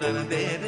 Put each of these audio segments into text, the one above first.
तन दे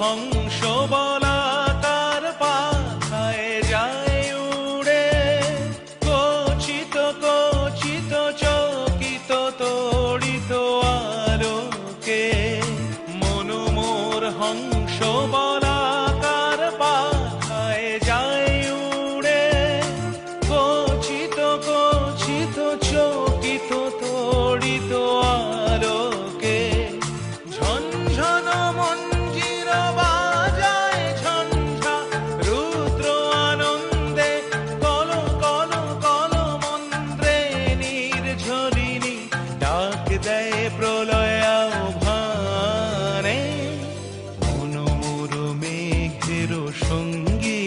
হংস বলাকার দেয় প্রলয় ভানে মনোমর মেঘের সঙ্গী।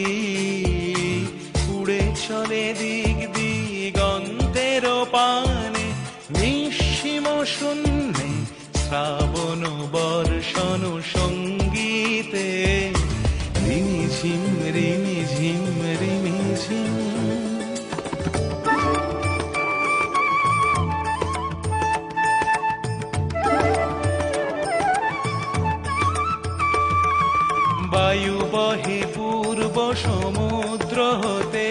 উড়ে চলে দিক দিগন্তের পানে, নিঃসীম শূন্যে শ্রাবণ বর্ষণ সমুদ্র হতে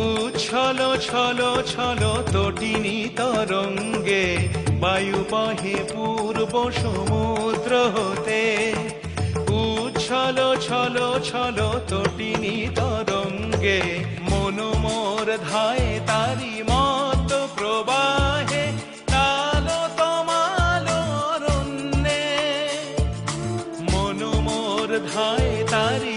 উচ্ছল, ছল ছল তটিনী তরঙ্গে বায়ু বহে পূর্ব সমুদ্র হতে উচ্ছল, ছল ছল তটিনী তরঙ্গে মনোমোর ধায় তারি মত প্রবাহে মনোমোর ধায় তারি